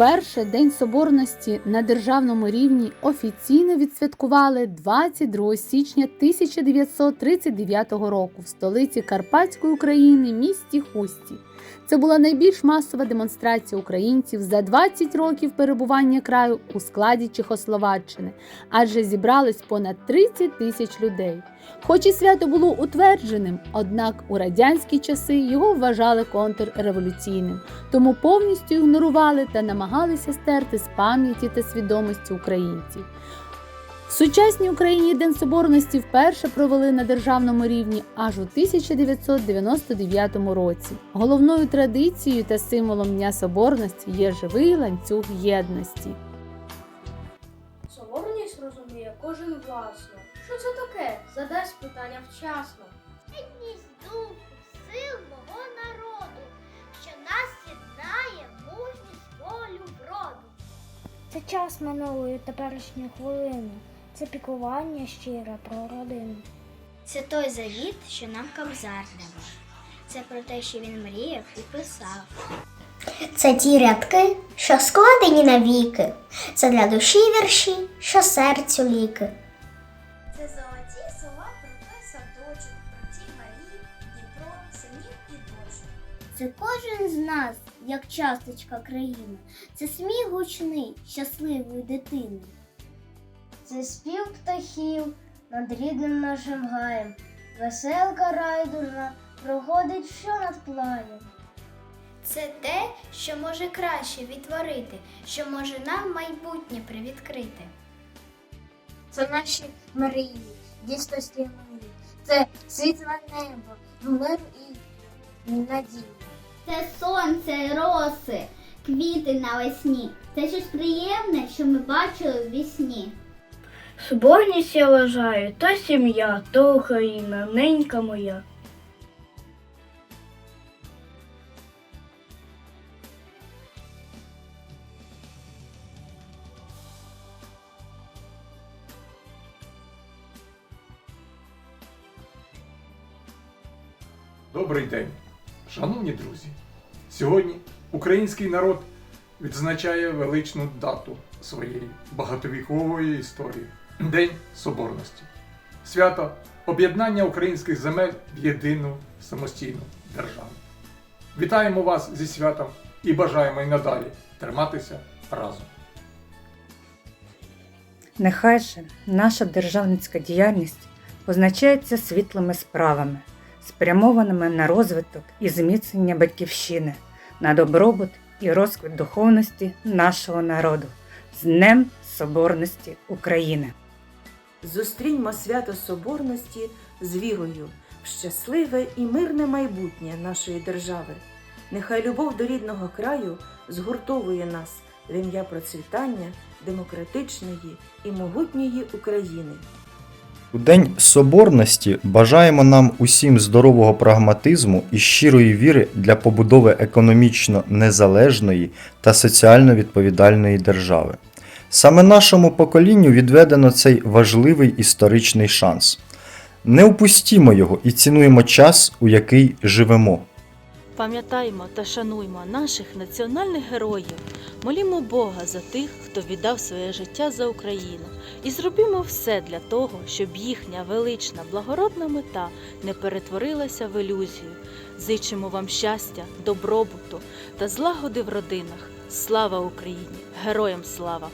Вперше День Соборності на державному рівні офіційно відсвяткували 22 січня 1939 року в столиці Карпатської України місті Хусті. Це була найбільш масова демонстрація українців за 20 років перебування краю у складі Чехословаччини, адже зібрались понад 30 тисяч людей. Хоч і свято було утвердженим, однак у радянські часи його вважали контрреволюційним, тому повністю ігнорували та намагалися стерти з пам'яті та свідомості українців. В сучасній Україні День Соборності вперше провели на державному рівні аж у 1999 році. Головною традицією та символом Дня Соборності є живий ланцюг єдності. Соборність розуміє кожен власно. Що це таке? Задасть питання вчасно. Час минулої теперішньої хвилини. Це піклування щире про родину. Це той завіт, що нам Кобзар давав. Це про те, що він мріяв і писав. Це ті рядки, що складені навіки. Це для душі вірші, що серцю ліки. Це золоті слова про той садочок, про ті малі, Дніпро, синів і дочок. Це кожен з нас, як часточка країни. Це сміх гучний, щасливої дитини. Це спів птахів над рідним нашим гаєм. Веселка райдужна проходить що над плаєм. Це те, що може краще відтворити, що може нам майбутнє привідкрити. Це наші мрії, дійсності мрії. Це світле небо, мир і надія. Це сонце, роси, квіти навесні. Це щось приємне, що ми бачили в вісні. Соборність я вважаю, то сім'я, то Україна, ненька моя. Добрий день, шановні друзі! Сьогодні український народ відзначає величну дату своєї багатовікової історії День Соборності. Свято об'єднання українських земель в єдину самостійну державу. Вітаємо вас зі святом і бажаємо й надалі триматися разом. Нехай же наша державницька діяльність позначається світлими справами, спрямованими на розвиток і зміцнення батьківщини, на добробут і розквіт духовності нашого народу з Днем Соборності України. Зустріньмо свято Соборності з вірою в щасливе і мирне майбутнє нашої держави. Нехай любов до рідного краю згуртовує нас в ім'я процвітання демократичної і могутньої України. У День Соборності бажаємо нам усім здорового прагматизму і щирої віри для побудови економічно незалежної та соціально відповідальної держави. Саме нашому поколінню відведено цей важливий історичний шанс. Не упустімо його і цінуємо час, у який живемо. Пам'ятаймо та шануймо наших національних героїв, молімо Бога за тих, хто віддав своє життя за Україну, і зробімо все для того, щоб їхня велична благородна мета не перетворилася в ілюзію. Зичимо вам щастя, добробуту та злагоди в родинах. Слава Україні! Героям слава!